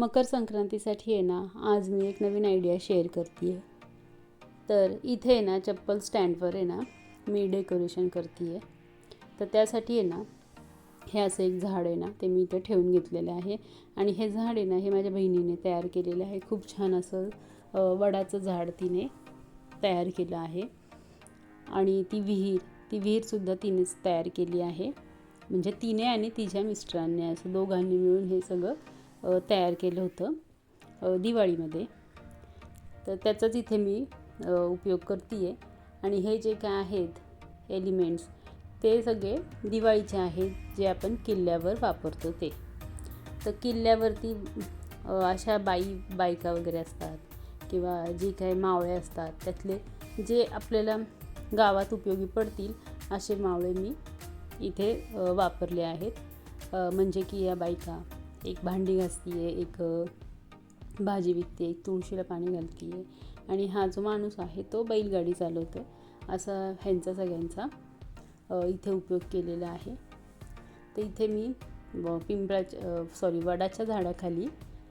मकर संक्रांतीसाठी आहे ना आज मी एक नवीन आयडिया शेअर करते आहे तर इथे आहे ना चप्पल स्टँडवर आहे ना मी डेकोरेशन करते आहे तर त्यासाठी आहे ना हे असं एक झाड आहे ना ते मी इथं ठेवून घेतलेलं आहे. आणि हे झाड आहे ना हे माझ्या बहिणीने तयार केलेलं आहे. खूप छान असं वडाचं झाड तिने तयार केलं आहे. आणि ती विहीर ती विहीरसुद्धा तिनेच तयार केली आहे. म्हणजे तिने आणि तिच्या मिस्टरांनी असं दोघांनी मिळून हे सगळं तयार केलं होतं दिवाळीमध्ये. तर त्याचाच इथे मी उपयोग करते आहे आणि हे जे काय आहेत एलिमेंट्स ते सगळे दिवाळीचे आहेत जे आपण किल्ल्यावर वापरतो ते. तर किल्ल्यावरती अशा बाई बायका वगैरे असतात किंवा जी काही मावळे असतात त्यातले जे आपल्याला गावात उपयोगी पडतील असे मावळे मी इथे वापरले आहेत. म्हणजे की या बायका. एक भांडी घासती आहे एक भाजी विकते एक तुळशीला पाणी घालती आहे आणि हा जो माणूस आहे तो बैलगाडी चालवतो असा ह्यांचा सगळ्यांचा इथे उपयोग केलेला आहे. तर इथे मी व पिंपळाच्या सॉरी वडाच्या झाडाखाली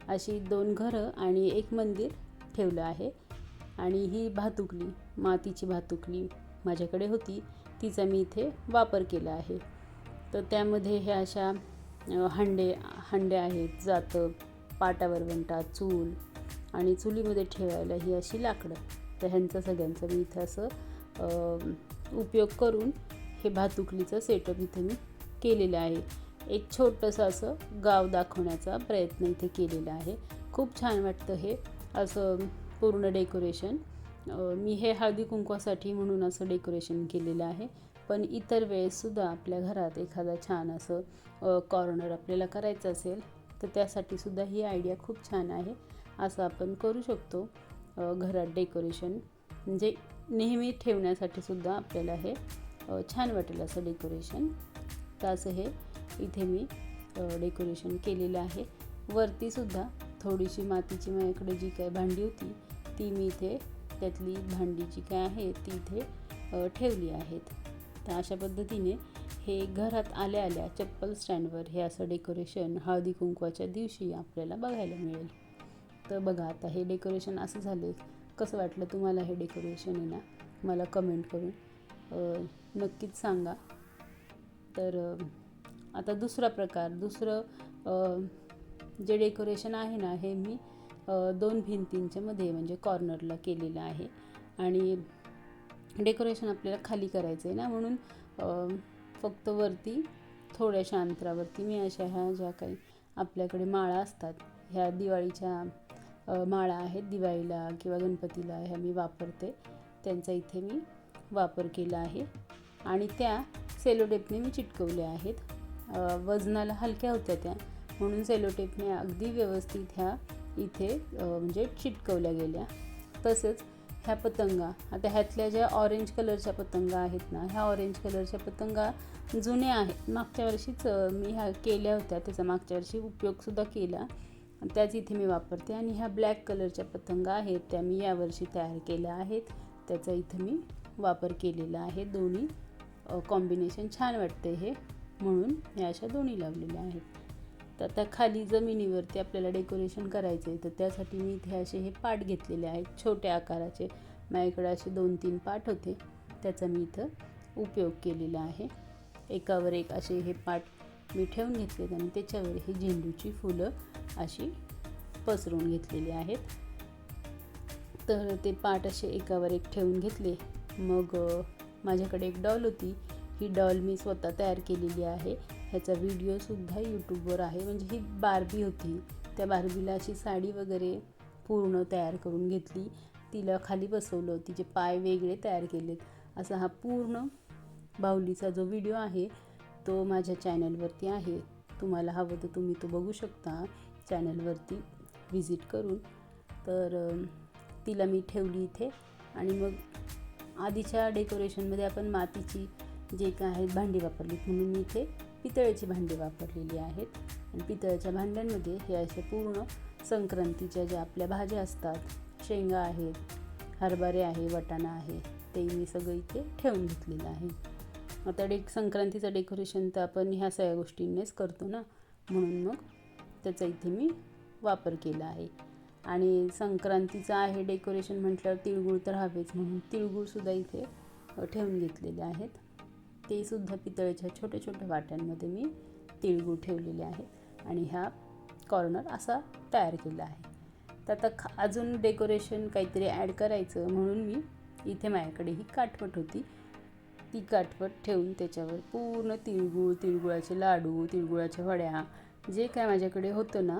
अशी दोन घरं आणि एक मंदिर ठेवलं आहे. आणि ही भातुकली मातीची भातुकली माझ्याकडे होती. तिचा मी इथे वापर केला आहे. तर त्यामध्ये हे अशा हंडे हंडे आहेत जातं पाटावर वंटा चूल आणि चुलीमध्ये ठेवायला ही अशी लाकडं. तर ह्यांचं सगळ्यांचं मी इथं असं उपयोग करून हे भातुकलीचं सेटअप इथे मी केलेलं आहे. एक छोटंसं असं गाव दाखवण्याचा प्रयत्न इथे केलेला आहे. खूप छान वाटतं हे असं पूर्ण डेकोरेशन मी हे हळदी कुंकवासाठी म्हणून असं डेकोरेशन केलेलं आहे. पण इतर वेळेससुद्धा आपल्या घरात एखादा छान असं कॉर्नर आपल्याला करायचं असेल तर त्यासाठी सुद्धा ही आयडिया खूप छान आहे. असं आपण करू शकतो. घरात डेकोरेशन म्हणजे नेहमी ठेवण्यासाठी सुद्धा आपल्याला हे छान वाटेल असं डेकोरेशन तर असं हे इथे मी डेकोरेशन केलेलं आहे. वरतीसुद्धा थोडीशी मातीची माझ्याकडे जी काय भांडी होती ती मी इथे त्यातली भांडी जी काय आहे ती इथे ठेवली आहेत. तर अशा पद्धतीने हे घरात आल्या आल्या चप्पल स्टँडवर हे असं डेकोरेशन हळदी कुंकवाच्या दिवशी आपल्याला बघायला मिळेल. तर बघा आता हे डेकोरेशन असं झाले कसं वाटलं तुम्हाला हे डेकोरेशन आहे ना? मला कमेंट करून नक्कीच सांगा. तर आता दुसरा प्रकार दुसरं जे डेकोरेशन आहे ना हे मी दोन भिंतींच्या मध्ये म्हणजे कॉर्नरला केलेलं आहे. आणि डेकोरेशन आपल्याला खाली करायचं आहे ना म्हणून फक्त वरती थोड्याशा अंतरावरती मी अशा ह्या ज्या काही आपल्याकडे माळा असतात ह्या दिवाळीच्या माळा आहेत दिवाळीला किंवा गणपतीला ह्या मी वापरते. त्यांचा इथे मी वापर केला आहे. आणि त्या सेलोटेपने मी चिटकवल्या आहेत. वजनाला हलक्या होत्या त्या म्हणून सेलोटेपने अगदी व्यवस्थित ह्या इथे म्हणजे चिटकवल्या गेल्या. तसंच ह्या पतंगा. आता ह्यातल्या ज्या ऑरेंज कलरच्या पतंगा आहेत ना ह्या ऑरेंज कलरच्या पतंगा जुन्या आहेत. मागच्या वर्षीच मी ह्या केल्या होत्या. त्याचा मागच्या वर्षी उपयोगसुद्धा केला. त्याच इथे मी वापरते. आणि ह्या ब्लॅक कलरच्या पतंगा आहेत त्या मी यावर्षी तयार केल्या आहेत. त्याचा इथं मी वापर केलेला आहे. दोन्ही कॉम्बिनेशन छान वाटते हे. म्हणून मी अशा दोन्ही लावलेल्या आहेत. तर त्या खाली जमिनीवरती आपल्याला डेकोरेशन करायचं आहे तर त्यासाठी मी इथे असे हे पाट घेतलेले आहेत छोट्या आकाराचे. माझ्याकडे असे दोन तीन पाट होते. त्याचा मी इथं उपयोग केलेला आहे. एकावर एक असे हे पाट मी ठेवून घेतलेत आणि त्याच्यावर हे झेंडूची फुलं अशी पसरून घेतलेली आहेत. तर ते पाट असे एकावर एक ठेवून घेतले. मग माझ्याकडे एक डॉल होती. ही डॉल मी स्वतः तयार केलेली आहे. ह्याचा व्हिडिओसुद्धा यूट्यूबवर आहे. म्हणजे ही बार्बी होती. त्या बार्बीला अशी साडी वगैरे पूर्ण तयार करून घेतली. तिला खाली बसवलं तिचे पाय वेगळे तयार केलेत. असा हा पूर्ण बाहुलीचा जो व्हिडिओ आहे तो माझ्या चॅनलवरती आहे. तुम्हाला हवं तर तुम्ही तो बघू शकता. चॅनलवरती व्हिजिट करून. तर तिला मी ठेवली इथे. आणि मग आधीच्या डेकोरेशनमध्ये आपण मातीची जे काय आहेत भांडी वापरलीत म्हणून मी इथे पितळेची भांडी वापरलेली आहेत. आणि पितळेच्या भांड्यांमध्ये हे असे पूर्ण संक्रांतीच्या ज्या आपल्या भाज्या असतात शेंगा आहेत हरभरे आहे वटाणा आहे ते मी सगळं इथे ठेवून घेतलेलं आहे. आता डेक संक्रांतीचं डेकोरेशन तर आपण ह्या सगळ्या गोष्टींनीच करतो ना? म्हणून मग त्याचा इथे मी वापर केला आहे. आणि संक्रांतीचं आहे डेकोरेशन म्हटल्यावर तिळगुळ तर हवेच म्हणून तिळगुळसुद्धा इथे ठेवून घेतलेले आहेत. ते सुद्धा पितळेच्या छोट्या छोट्या वाट्यांमध्ये मी तिळगूळ ठेवलेले आहेत आणि ह्या कॉर्नर असा तयार केला आहे. तर आता खा अजून डेकोरेशन काहीतरी ॲड करायचं म्हणून मी इथे माझ्याकडे ही काठपट होती. ती काठपट ठेवून त्याच्यावर पूर्ण तिळगुळ तिळगुळाचे लाडू तिळगुळाच्या वड्या जे काय माझ्याकडे होतं ना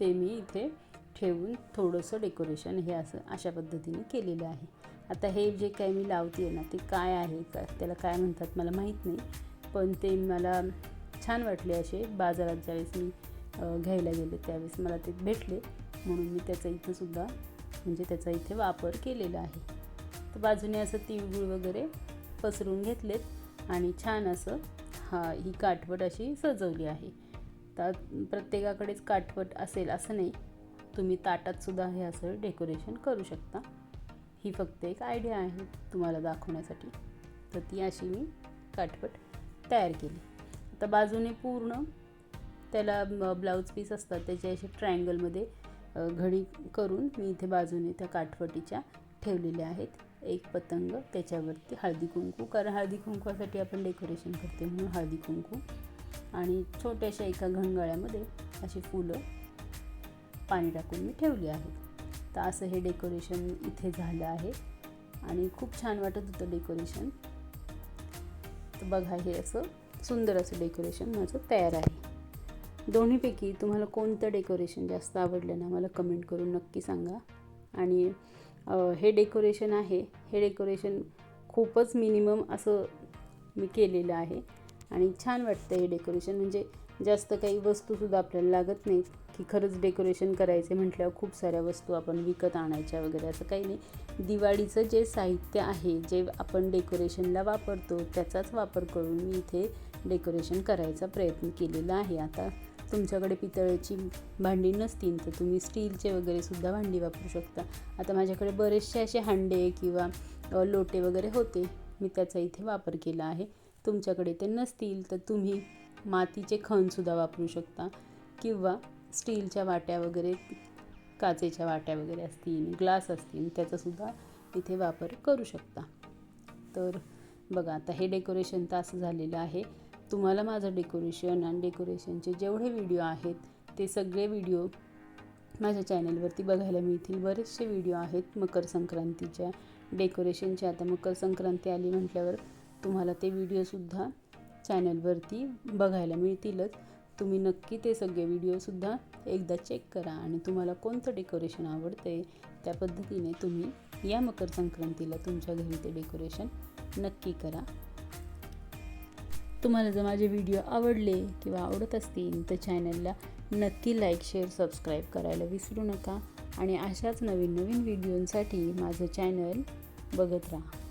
ते मी इथे ठेवून थोडंसं डेकोरेशन हे असं अशा पद्धतीने केलेलं आहे. आता हे जे काय मी लावते ना ते काय आहे का त्याला काय म्हणतात मला माहीत नाही. पण ते मला छान वाटले असे. बाजारात ज्यावेळेस मी घ्यायला गेले त्यावेळेस मला ते भेटले. म्हणून मी त्याचा इथंसुद्धा म्हणजे त्याचा इथे वापर केलेला आहे. तर बाजूने असं तिळगुळ वगैरे पसरून घेतलेत आणि छान असं हा ही काठवट अशी सजवली आहे. तर प्रत्येकाकडेच काठवट असेल असं नाही. तुम्ही ताटातसुद्धा हे असं डेकोरेशन करू शकता. ही फक्त एक आयडिया आहे तुम्हाला दाखवण्यासाठी. तर ती अशी मी काठपट तयार केली. आता बाजूने पूर्ण त्याला ब्लाऊज पीस असतात त्याचे असे ट्रायंगलमध्ये घडी करून मी इथे बाजूने त्या काठवटीच्या ठेवलेल्या आहेत. एक पतंग त्याच्यावरती हळदी कुंकू कारण हळदी कुंकूसाठी आपण डेकोरेशन करते म्हणून हळदी कुंकू. आणि छोट्याशा एका घंगाळ्यामध्ये अशी फुलं पाणी टाकून मी ठेवली आहेत. तर असं हे डेकोरेशन इथे झालं आहे. आणि खूप छान वाटत होतं डेकोरेशन. तर बघा हे असं सुंदर असं डेकोरेशन माझं तयार आहे. दोन्हीपैकी तुम्हाला कोणतं डेकोरेशन जास्त आवडलं ना मला कमेंट करून नक्की सांगा. आणि हे डेकोरेशन आहे. हे डेकोरेशन खूपच मिनिमम असं मी केलेलं आहे. आणि छान वाटतं हे डेकोरेशन. म्हणजे जास्त काही वस्तूसुद्धा आपल्याला लागत नाहीत. की खरंच डेकोरेशन करायचे म्हटल्यावर खूप साऱ्या वस्तू आपण विकत आणायच्या वगैरे असं काही नाही. दिवाळीचं जे साहित्य आहे जे आपण डेकोरेशनला वापरतो त्याचाच वापर करून मी इथे डेकोरेशन करायचा प्रयत्न केलेला आहे. आता तुमच्याकडे पितळेची भांडी नसतील तर तुम्ही स्टीलचे वगैरे सुद्धा भांडी वापरू शकता. आता माझ्याकडे बरेचसे असे हांडे किंवा लोटे वगैरे होते. मी त्याचा इथे वापर केला आहे. तुमच्याकडे ते नसतील तर तुम्ही मातीचे खणसुद्धा वापरू शकता. किंवा स्टीलच्या वाट्या वगैरे काचेच्या वाट्या वगैरे असतील ग्लास असतील त्याचासुद्धा इथे वापर करू शकता. तर बघा आता हे डेकोरेशन तर असं झालेलं आहे. तुम्हाला माझं डेकोरेशन आणि डेकोरेशनचे जेवढे व्हिडिओ आहेत ते सगळे व्हिडिओ माझ्या चॅनलवरती बघायला मिळतील. बरेचसे व्हिडिओ आहेत मकर संक्रांतीच्या डेकोरेशनचे. आता मकर संक्रांती आली म्हटल्यावर तुम्हाला ते व्हिडिओसुद्धा चॅनलवरती बघायला मिळतीलच. तुम्ही नक्की ते सगळे व्हिडिओसुद्धा एकदा चेक करा आणि तुम्हाला कोणतं डेकोरेशन आवडतं आहे त्या पद्धतीने तुम्ही या मकर संक्रांतीला तुमच्या घरी ते डेकोरेशन नक्की करा. तुम्हाला जर माझे व्हिडिओ आवडले किंवा आवडत असतील तर चॅनलला नक्की लाईक शेअर सबस्क्राईब करायला विसरू नका. आणि अशाच नवीन नवीन व्हिडिओंसाठी माझं चॅनल बघत राहा.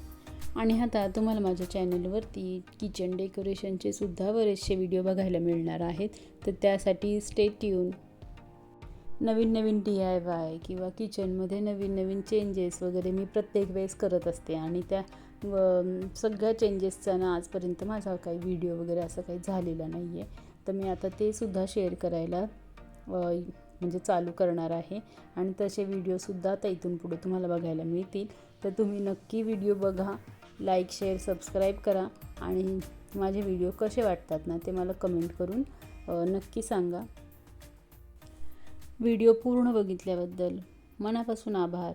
आणि आता तुम्हाला माझ्या चॅनलवरती किचन डेकोरेशनचे सुद्धा बरेचसे व्हिडिओ बघायला मिळणार आहेत. तर त्यासाठी स्टेट येऊन नवीन नवीन डी आय वाय किंवा किचनमध्ये नवीन नवीन चेंजेस वगैरे मी प्रत्येक वेळेस करत असते. आणि त्या व- सगळ्या चेंजेसचा ना आजपर्यंत माझा काही व्हिडिओ वगैरे असं काही झालेला नाही आहे तर मी आता ते सुद्धा शेअर करायला म्हणजे चालू करणार आहे. आणि तसे व्हिडिओसुद्धा आता इथून पुढे तुम्हाला बघायला मिळतील. तर तुम्ही नक्की व्हिडिओ बघा. लाईक शेअर सबस्क्राईब करा आणि माझे व्हिडिओ कसे वाटतात ना ते मला कमेंट करून नक्की सांगा. व्हिडिओ पूर्ण बघितल्याबद्दल मनापासून आभार.